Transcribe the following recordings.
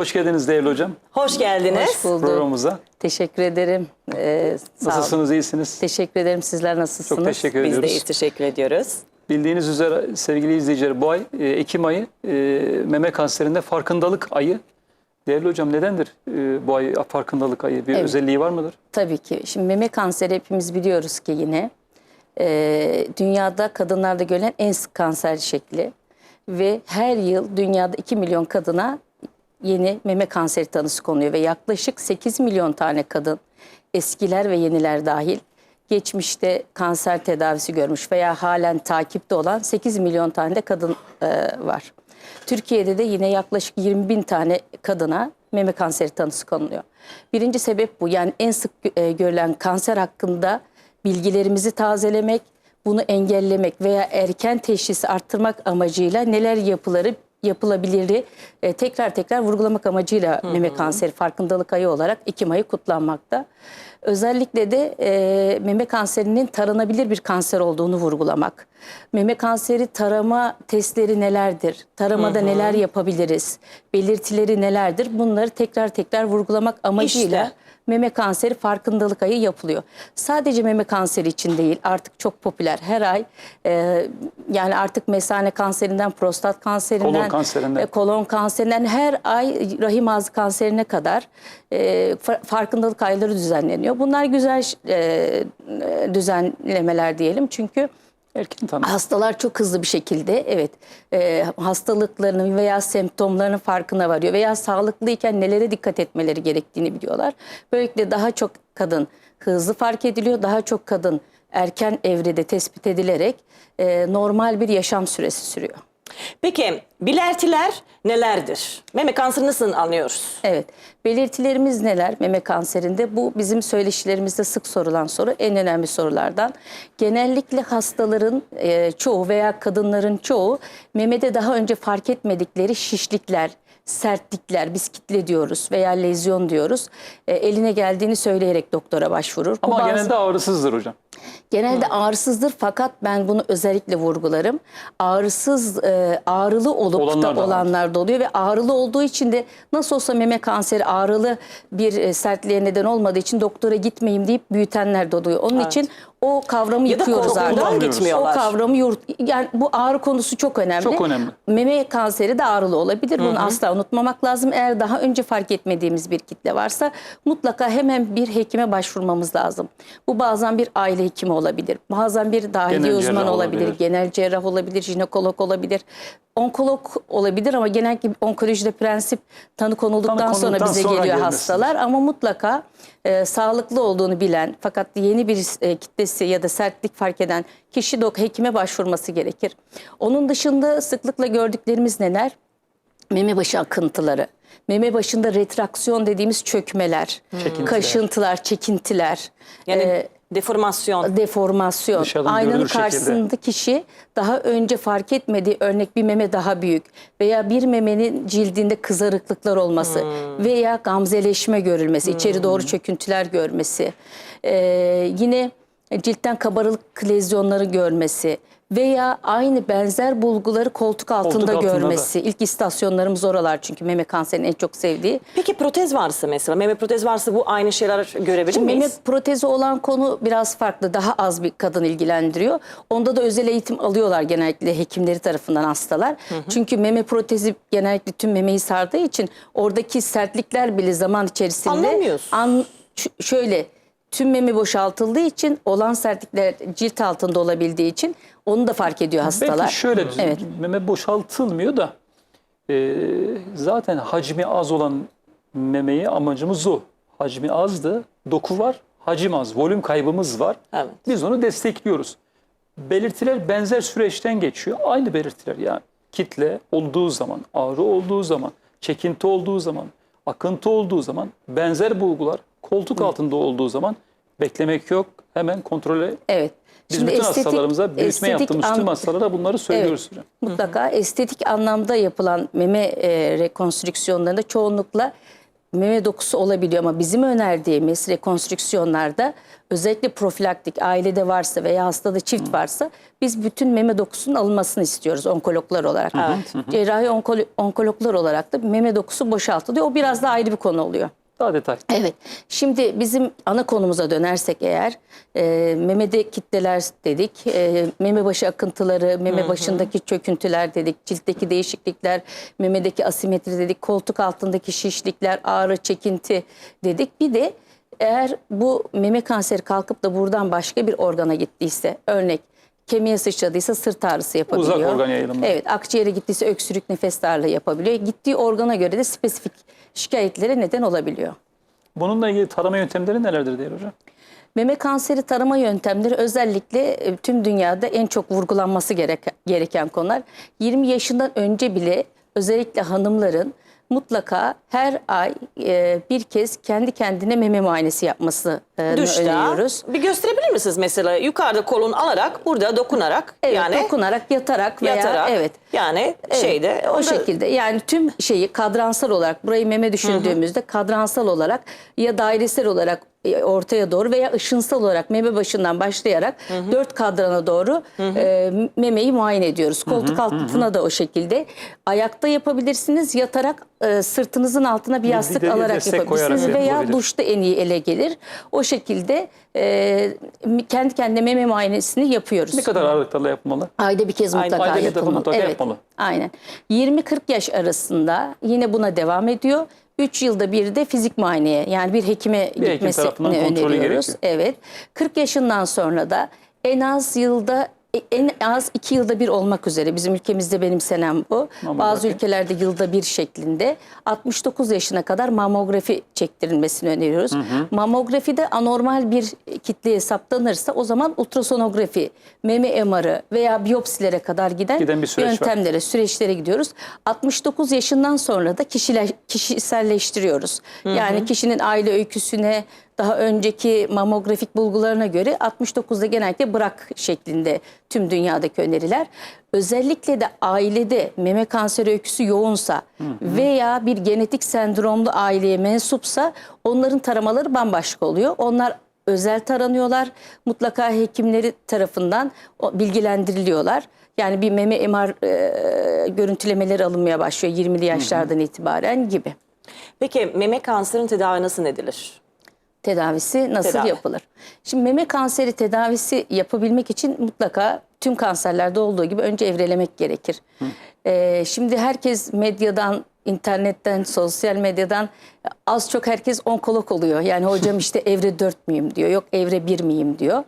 Hoş geldiniz değerli hocam Hoş geldiniz. Hoş bulduk. programımıza. Teşekkür ederim. Ee, sağ. Nasılsınız, iyisiniz? Teşekkür ederim. Sizler nasılsınız? Çok teşekkür Biz de ediyoruz. iyi teşekkür ediyoruz. Bildiğiniz üzere sevgili izleyiciler bu ay e, Ekim ayı e, meme kanserinde farkındalık ayı. Değerli hocam nedendir e, bu ay farkındalık ayı? Bir Evet. özelliği var mıdır? Tabii ki. Şimdi meme kanseri hepimiz biliyoruz ki yine e, dünyada kadınlarda görülen en sık kanser şekli ve her yıl dünyada 2 milyon kadına yeni meme kanseri tanısı konuyor ve yaklaşık 8 milyon tane kadın eskiler ve yeniler dahil geçmişte kanser tedavisi görmüş veya halen takipte olan 8 milyon tane de kadın e, var. Türkiye'de de yine yaklaşık 20 bin tane kadına meme kanseri tanısı konuluyor. Birinci sebep bu. Yani en sık e, görülen kanser hakkında bilgilerimizi tazelemek, bunu engellemek veya erken teşhisi arttırmak amacıyla neler yapıları yapılabiliri e, tekrar tekrar vurgulamak amacıyla meme kanseri farkındalık ayı olarak Ekim ayı kutlanmakta. Özellikle de e, meme kanserinin taranabilir bir kanser olduğunu vurgulamak. Meme kanseri tarama testleri nelerdir? Taramada neler yapabiliriz? Belirtileri nelerdir? Bunları tekrar tekrar vurgulamak amacıyla İşte. meme kanseri farkındalık ayı yapılıyor. Sadece meme kanseri için değil artık çok popüler her ay e, yani artık mesane kanserinden prostat kanserinden Kolon kanserinden. e, kolon kanserinden her ay rahim ağzı kanserine kadar e, fa- farkındalık ayları düzenleniyor. Bunlar güzel e, e, düzenlemeler diyelim çünkü Erken tanı. Hastalar çok hızlı bir şekilde evet e, hastalıklarının veya semptomlarının farkına varıyor veya sağlıklıyken nelere dikkat etmeleri gerektiğini biliyorlar. Böylelikle daha çok kadın hızlı fark ediliyor, daha çok kadın erken evrede tespit edilerek e, normal bir yaşam süresi sürüyor. Peki belirtiler nelerdir? Meme kanseri nasıl anlıyoruz? Evet. Belirtilerimiz neler meme kanserinde? Bu bizim söyleşilerimizde sık sorulan soru. En önemli sorulardan. Genellikle hastaların e, çoğu veya kadınların çoğu memede daha önce fark etmedikleri şişlikler, sertlikler, biz kitle diyoruz veya lezyon diyoruz. E, eline geldiğini söyleyerek doktora başvurur. Bu Ama bazı- genelde ağrısızdır hocam. Genelde ağrısızdır fakat ben bunu özellikle vurgularım. Ağrısız, e, ağrılı olup Olanlar da da var. olanlar da oluyor ve ağrılı olduğu için de nasıl olsa meme kanseri ağrılı bir e, sertliğe neden olmadığı için doktora gitmeyeyim deyip büyütenler de oluyor. Onun için o kavramı Ya yıkıyoruz artık. gitmiyorlar. O kavramı yurt, yani bu ağrı konusu çok önemli. Çok önemli. Meme kanseri de ağrılı olabilir. Bunu asla unutmamak lazım. Eğer daha önce fark etmediğimiz bir kitle varsa mutlaka hemen bir hekime başvurmamız lazım. Bu bazen bir aile hekimi olabilir. Bazen bir dahiliye Genel cerrah olabilir. olabilir. Genel cerrah olabilir, jinekolog olabilir. Onkolog olabilir ama genellikle onkolojide prensip tanı konulduktan Tanı sonra konulduktan bize sonra geliyor gelmesidir. hastalar ama mutlaka e, sağlıklı olduğunu bilen fakat yeni bir e, kitlesi ya da sertlik fark eden kişi dok hekime başvurması gerekir. Onun dışında sıklıkla gördüklerimiz neler? Meme başı akıntıları, meme başında retraksiyon dediğimiz çökmeler, Çekintiler. kaşıntılar, çekintiler, Yani e, deformasyon. deformasyon. Dışarıdan Aynanın görünür şekilde. kişi daha önce fark etmediği örnek bir meme daha büyük veya bir memenin cildinde kızarıklıklar olması veya gamzeleşme görülmesi, içeri doğru çöküntüler görmesi. Ee, yine ciltten kabarık lezyonları görmesi veya aynı benzer bulguları koltuk altında, altında da. görmesi. İlk istasyonlarımız oralar çünkü meme kanserinin en çok sevdiği. Peki protez varsa mesela meme protez varsa bu aynı şeyler görebilir Şimdi meme miyiz? protezi olan konu biraz farklı. Daha az bir kadın ilgilendiriyor. Onda da özel eğitim alıyorlar genellikle hekimleri tarafından hastalar. Çünkü meme protezi genellikle tüm memeyi sardığı için oradaki sertlikler bile zaman içerisinde Anlamıyorsun. An, şöyle tüm meme boşaltıldığı için olan sertlikler cilt altında olabildiği için onu da fark ediyor hastalar. Belki şöyle Evet. meme boşaltılmıyor da e, zaten hacmi az olan memeyi amacımız o. Hacmi azdı, doku var, hacim az, volüm kaybımız var. Evet. Biz onu destekliyoruz. Belirtiler benzer süreçten geçiyor. Aynı belirtiler yani kitle olduğu zaman, ağrı olduğu zaman, çekinti olduğu zaman, akıntı olduğu zaman, benzer bulgular koltuk altında olduğu zaman beklemek yok. Hemen kontrole Evet. Biz bütün hastalarımıza büyütme estetik yaptığımız tüm an- hastalara bunları söylüyoruz Evet, hocam. mutlaka estetik anlamda yapılan meme e, rekonstrüksiyonlarında çoğunlukla meme dokusu olabiliyor ama bizim önerdiğimiz rekonstrüksiyonlarda özellikle profilaktik ailede varsa veya hastada çift varsa biz bütün meme dokusunun alınmasını istiyoruz onkologlar olarak. Cerrahi onkolo- onkologlar olarak da meme dokusu boşaltılıyor. O biraz da ayrı bir konu oluyor. Daha detay. Evet. Şimdi bizim ana konumuza dönersek eğer e, memede kitleler dedik, e, meme başı akıntıları, meme başındaki çöküntüler dedik, ciltteki değişiklikler, memedeki asimetri dedik, koltuk altındaki şişlikler, ağrı, çekinti dedik. Bir de eğer bu meme kanseri kalkıp da buradan başka bir organa gittiyse, örnek kemiğe sıçradıysa sırt ağrısı yapabiliyor. Uzak organ yayılımı. Evet, akciğere gittiyse öksürük, nefes darlığı yapabiliyor. Gittiği organa göre de spesifik şikayetlere neden olabiliyor. Bununla ilgili tarama yöntemleri nelerdir değerli hocam? Meme kanseri tarama yöntemleri özellikle e, tüm dünyada en çok vurgulanması gereken konular. 20 yaşından önce bile özellikle hanımların mutlaka her ay e, bir kez kendi kendine meme muayenesi yapmasını Düşte. öneriyoruz. Bir gösterebilir misiniz mesela yukarıda kolun alarak burada dokunarak Evet, yani dokunarak, yatarak veya yatarak evet. yani Evet, şeyde o şekilde yani tüm şeyi kadransal olarak burayı meme düşündüğümüzde kadransal olarak ya dairesel olarak e, ortaya doğru veya ışınsal olarak meme başından başlayarak dört kadrana doğru e, memeyi muayene ediyoruz. Koltuk altına da o şekilde. Ayakta yapabilirsiniz yatarak e, sırtınızın altına bir yastık de- alarak yapabilirsiniz veya duşta en iyi ele gelir. O şekilde e, kendi kendine meme muayenesini yapıyoruz. Ne kadar aralıklarla yapılmalı? Ayda bir kez mutlaka ayda bir yapılmalı. mutlaka evet. yapmalı. Aynen. 20-40 yaş arasında yine buna devam ediyor. 3 yılda bir de fizik muayeneye yani bir hekime hekim gitmesini kontrolü öneriyoruz. gerekiyor. Evet. 40 yaşından sonra da en az yılda en az iki yılda bir olmak üzere bizim ülkemizde benimsenen bu. Mamografi. Bazı ülkelerde yılda bir şeklinde 69 yaşına kadar mamografi çektirilmesini öneriyoruz. Mamografide anormal bir kitle hesaplanırsa o zaman ultrasonografi, meme MR'ı veya biyopsilere kadar giden, Giden bir süreç var. yöntemlere, süreçlere gidiyoruz. 69 yaşından sonra da kişiler, kişiselleştiriyoruz. Yani kişinin aile öyküsüne, daha önceki mamografik bulgularına göre 69'da genellikle bırak şeklinde tüm dünyadaki öneriler. Özellikle de ailede meme kanseri öyküsü yoğunsa veya bir genetik sendromlu aileye mensupsa onların taramaları bambaşka oluyor. Onlar özel taranıyorlar. Mutlaka hekimleri tarafından bilgilendiriliyorlar. Yani bir meme MR e, görüntülemeleri alınmaya başlıyor 20'li yaşlardan itibaren gibi. Peki meme kanserinin tedavi nasıl edilir? Tedavisi nasıl Tedavi. yapılır? Şimdi meme kanseri tedavisi yapabilmek için mutlaka tüm kanserlerde olduğu gibi önce evrelemek gerekir. Ee, şimdi herkes medyadan, internetten, sosyal medyadan az çok herkes onkolog oluyor. Yani hocam işte evre 4 müyüm diyor, yok evre 1 miyim diyor.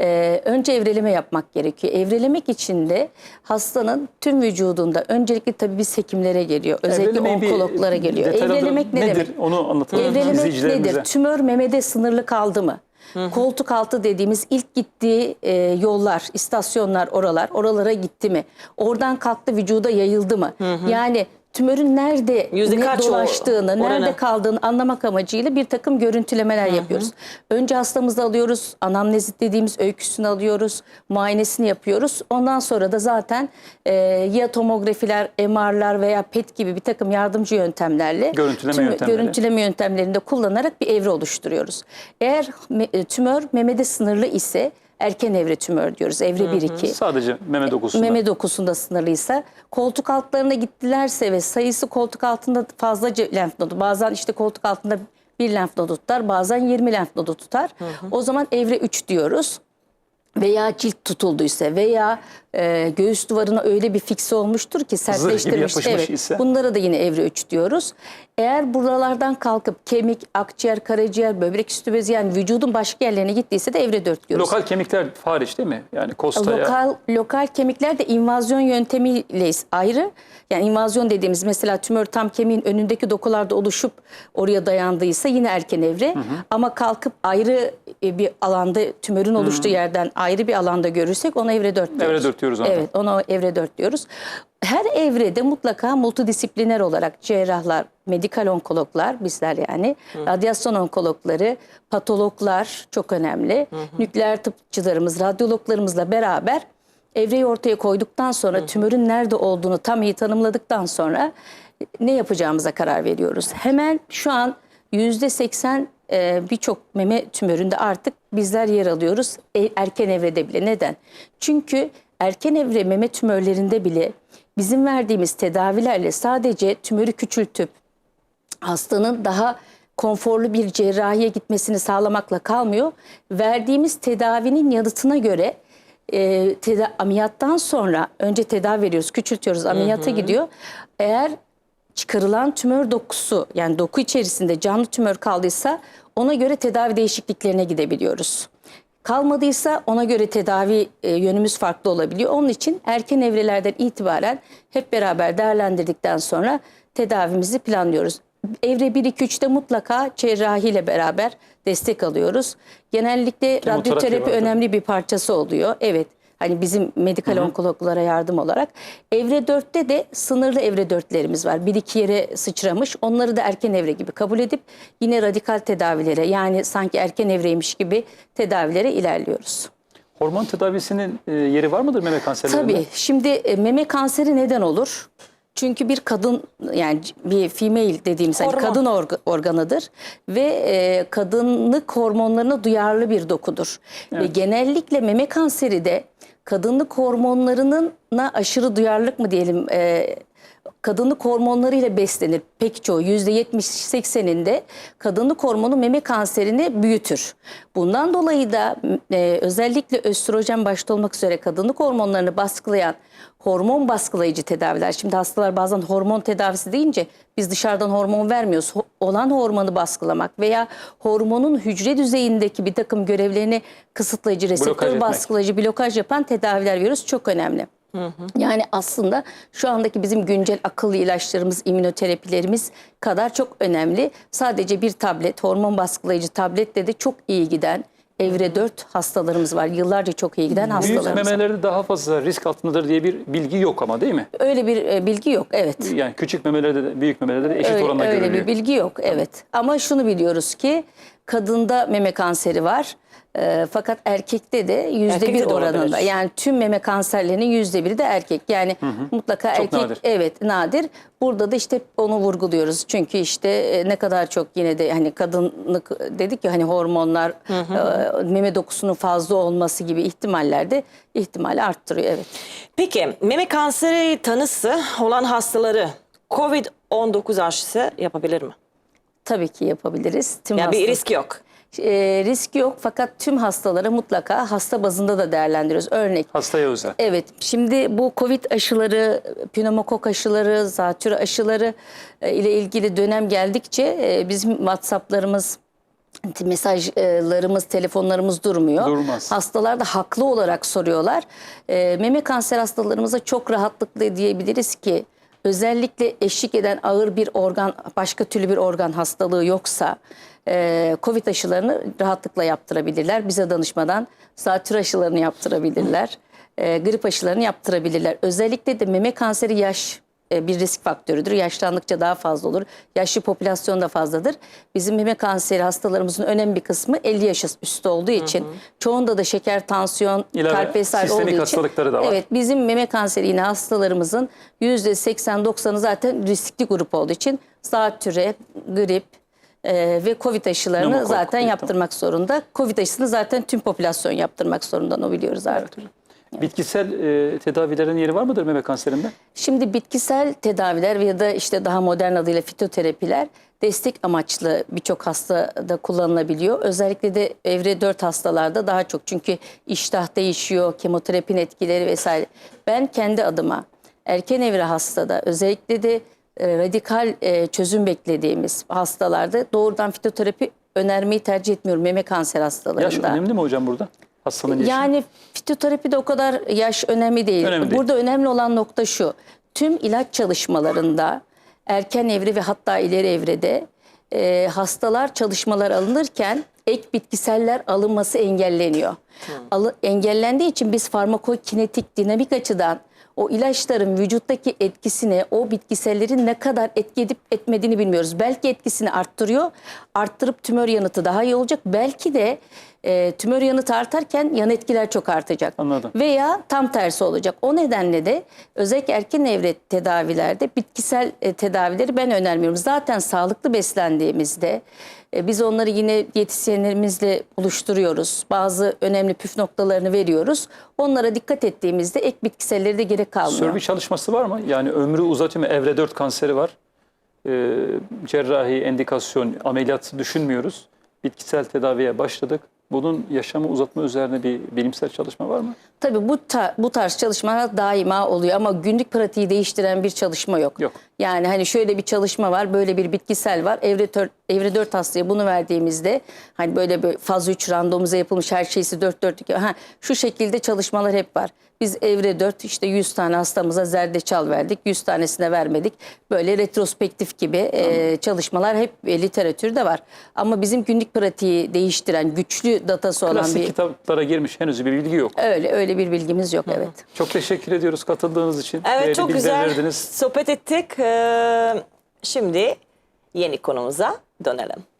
Ee, önce evreleme yapmak gerekiyor. Evrelemek için de hastanın tüm vücudunda öncelikle tabii biz hekimlere geliyor. Özellikle Evrelemeyi bir onkologlara geliyor. Evrelemek ne nedir? demek? Onu anlatalım Evrelemek izleyicilerimize. nedir? Tümör memede sınırlı kaldı mı? Koltuk altı dediğimiz ilk gittiği e, yollar, istasyonlar oralar, oralara gitti mi? Oradan kalktı vücuda yayıldı mı? Yani tümörün nerede Yüzde ne kaç dolaştığını, oranı? nerede kaldığını anlamak amacıyla bir takım görüntülemeler yapıyoruz. Önce hastamızı alıyoruz, anamnezit dediğimiz öyküsünü alıyoruz, muayenesini yapıyoruz. Ondan sonra da zaten e, ya tomografiler, MR'lar veya PET gibi bir takım yardımcı yöntemlerle Görüntüleme tüm- yöntemleri. görüntüleme yöntemlerini de kullanarak bir evre oluşturuyoruz. Eğer me- e, tümör memede sınırlı ise erken evre tümör diyoruz. Evre 1-2 Sadece meme dokusunda. meme dokusunda sınırlıysa koltuk altlarına gittilerse ve sayısı koltuk altında fazlaca lenf nodu bazen işte koltuk altında bir lenf nodu tutar bazen 20 lenf nodu tutar. O zaman evre 3 diyoruz. Veya cilt tutulduysa veya e, göğüs duvarına öyle bir fikse olmuştur ki sertleştirmiş. Evet. ise? Bunlara da yine evre 3 diyoruz. Eğer buralardan kalkıp kemik, akciğer, karaciğer, böbrek üstü bezi yani vücudun başka yerlerine gittiyse de evre 4 diyoruz. Lokal kemikler hariç değil mi? Yani kostaya. Lokal lokal kemikler de invazyon yöntemiyle ayrı. Yani invazyon dediğimiz mesela tümör tam kemiğin önündeki dokularda oluşup oraya dayandıysa yine erken evre. Ama kalkıp ayrı e, bir alanda tümörün oluştuğu yerden ayrı bir alanda görürsek ona evre 4 diyoruz. Evre dört diyoruz ona da. Evet ona evre 4 diyoruz. Her evrede mutlaka multidisipliner olarak cerrahlar, medikal onkologlar bizler yani, radyasyon onkologları, patologlar çok önemli. Nükleer tıpçılarımız, radyologlarımızla beraber evreyi ortaya koyduktan sonra tümörün nerede olduğunu tam iyi tanımladıktan sonra ne yapacağımıza karar veriyoruz. Hemen şu an yüzde seksen e, birçok meme tümöründe artık bizler yer alıyoruz e, erken evrede bile. Neden? Çünkü erken evre meme tümörlerinde bile bizim verdiğimiz tedavilerle sadece tümörü küçültüp hastanın daha konforlu bir cerrahiye gitmesini sağlamakla kalmıyor. Verdiğimiz tedavinin yanıtına göre e, teda- ameliyattan sonra önce tedavi veriyoruz, küçültüyoruz, ameliyata gidiyor. Eğer çıkarılan tümör dokusu yani doku içerisinde canlı tümör kaldıysa ona göre tedavi değişikliklerine gidebiliyoruz. Kalmadıysa ona göre tedavi e, yönümüz farklı olabiliyor. Onun için erken evrelerden itibaren hep beraber değerlendirdikten sonra tedavimizi planlıyoruz. Evre 1-2-3'te mutlaka cerrahiyle beraber destek alıyoruz. Genellikle Kemoterapi radyoterapi önemli bir parçası oluyor. Evet. Hani bizim medikal onkologlara yardım olarak. Evre 4'te de sınırlı evre 4'lerimiz var. Bir iki yere sıçramış. Onları da erken evre gibi kabul edip yine radikal tedavilere yani sanki erken evreymiş gibi tedavilere ilerliyoruz. Hormon tedavisinin e, yeri var mıdır meme kanserlerinde? Tabii. Şimdi e, meme kanseri neden olur? Çünkü bir kadın yani bir female dediğimiz hani kadın orga- organıdır ve e, kadınlık hormonlarına duyarlı bir dokudur. Ve genellikle meme kanseri de kadınlık hormonlarına aşırı duyarlılık mı diyelim e, kadınlık hormonlarıyla beslenir. Pek çoğu %70-80'inde kadınlık hormonu meme kanserini büyütür. Bundan dolayı da e, özellikle östrojen başta olmak üzere kadınlık hormonlarını baskılayan hormon baskılayıcı tedaviler. Şimdi hastalar bazen hormon tedavisi deyince biz dışarıdan hormon vermiyoruz. Olan hormonu baskılamak veya hormonun hücre düzeyindeki bir takım görevlerini kısıtlayıcı, reseptör etmek. baskılayıcı, blokaj yapan tedaviler veriyoruz. Çok önemli. Yani aslında şu andaki bizim güncel akıllı ilaçlarımız, immünoterapilerimiz kadar çok önemli. Sadece bir tablet, hormon baskılayıcı tabletle de çok iyi giden evre 4 hastalarımız var. Yıllarca çok iyi giden Büyük hastalarımız var. memelerde daha fazla risk altındadır diye bir bilgi yok ama değil mi? Öyle bir e, bilgi yok, evet. Yani küçük memelerde de büyük memelerde de eşit öyle, oranda öyle görülüyor. bir bilgi yok, evet. Ama şunu biliyoruz ki kadında meme kanseri var. E, fakat erkekte de yüzde bir de olabilir. oranında. Yani tüm meme kanserlerinin yüzde biri de erkek. Yani mutlaka Çok erkek nadir. evet nadir. Burada da işte onu vurguluyoruz. Çünkü işte e, ne kadar çok yine de hani kadınlık dedik ya hani hormonlar e, meme dokusunun fazla olması gibi ihtimallerde ihtimali arttırıyor evet. Peki meme kanseri tanısı olan hastaları COVID-19 aşısı yapabilir mi? Tabii ki yapabiliriz. Tüm Yani bir risk yok. E, risk yok fakat tüm hastalara mutlaka hasta bazında da değerlendiriyoruz. Örnek Hastaya özel. Evet, şimdi bu Covid aşıları, pneumokok aşıları, zatürre aşıları e, ile ilgili dönem geldikçe e, bizim WhatsApp'larımız, mesajlarımız, telefonlarımız durmuyor. Durmaz. Hastalar da haklı olarak soruyorlar. E, meme kanser hastalarımıza çok rahatlıkla diyebiliriz ki özellikle eşlik eden ağır bir organ, başka türlü bir organ hastalığı yoksa e, Covid aşılarını rahatlıkla yaptırabilirler. Bize danışmadan zatürre aşılarını yaptırabilirler. E, grip aşılarını yaptırabilirler. Özellikle de meme kanseri yaş bir risk faktörüdür. Yaşlandıkça daha fazla olur. Yaşlı popülasyon da fazladır. Bizim meme kanseri hastalarımızın önemli bir kısmı 50 yaş üstü olduğu için çoğunda da şeker, tansiyon, İlave kalp vesaire olduğu için. hastalıkları da var. Evet bizim meme kanseri yine hastalarımızın %80-90'ı zaten riskli grup olduğu için zatürre, grip e, ve Covid aşılarını Pneumokok, zaten evet, yaptırmak zorunda. Covid aşısını zaten tüm popülasyon yaptırmak zorunda. Onu biliyoruz artık. Bitkisel e, tedavilerin yeri var mıdır meme kanserinde? Şimdi bitkisel tedaviler ya da işte daha modern adıyla fitoterapiler destek amaçlı birçok hastada kullanılabiliyor. Özellikle de evre 4 hastalarda daha çok çünkü iştah değişiyor, kemoterapinin etkileri vesaire. Ben kendi adıma erken evre hastada özellikle de e, radikal e, çözüm beklediğimiz hastalarda doğrudan fitoterapi önermeyi tercih etmiyorum meme kanser hastalarında. Yaş önemli mi hocam burada? Hastanın yaşı. Yani fitoterapide o kadar yaş önemli değil. Önemli değil. Burada önemli olan nokta şu. Tüm ilaç çalışmalarında erken evre ve hatta ileri evrede e, hastalar çalışmalar alınırken ek bitkiseller alınması engelleniyor. Alı- engellendiği için biz farmakokinetik dinamik açıdan o ilaçların vücuttaki etkisine, o bitkisellerin ne kadar etki edip etmediğini bilmiyoruz. Belki etkisini arttırıyor, arttırıp tümör yanıtı daha iyi olacak. Belki de e, tümör yanıtı artarken yan etkiler çok artacak. Anladım. Veya tam tersi olacak. O nedenle de özellikle erken evre tedavilerde bitkisel e, tedavileri ben önermiyorum. Zaten sağlıklı beslendiğimizde e, biz onları yine diyetisyenlerimizle buluşturuyoruz. Bazı önemli püf noktalarını veriyoruz. Onlara dikkat ettiğimizde ek bitkiselleri de gerek kalmıyor. Sörbi çalışması var mı? Yani ömrü uzatıyor mu? Evre 4 kanseri var. Ee, cerrahi, endikasyon, ameliyat düşünmüyoruz. Bitkisel tedaviye başladık. Bunun yaşamı uzatma üzerine bir bilimsel çalışma var mı? Tabii bu ta- bu tarz çalışmalar daima oluyor ama günlük pratiği değiştiren bir çalışma yok. Yok. Yani hani şöyle bir çalışma var, böyle bir bitkisel var. Evre, tör, evre 4 hastaya bunu verdiğimizde hani böyle, böyle faz 3 randomize yapılmış her şeysi 4 4 ha, şu şekilde çalışmalar hep var. Biz evre 4 işte 100 tane hastamıza zerdeçal verdik, 100 tanesine vermedik. Böyle retrospektif gibi e, çalışmalar hep e, literatürde var. Ama bizim günlük pratiği değiştiren, güçlü datası olan Klasik bir kitaplara girmiş henüz bir bilgi yok. öyle öyle bir bilgimiz yok evet. Çok teşekkür ediyoruz katıldığınız için. Evet çok bilgiler güzel verdiniz. sohbet ettik. Ee, şimdi yeni konumuza dönelim.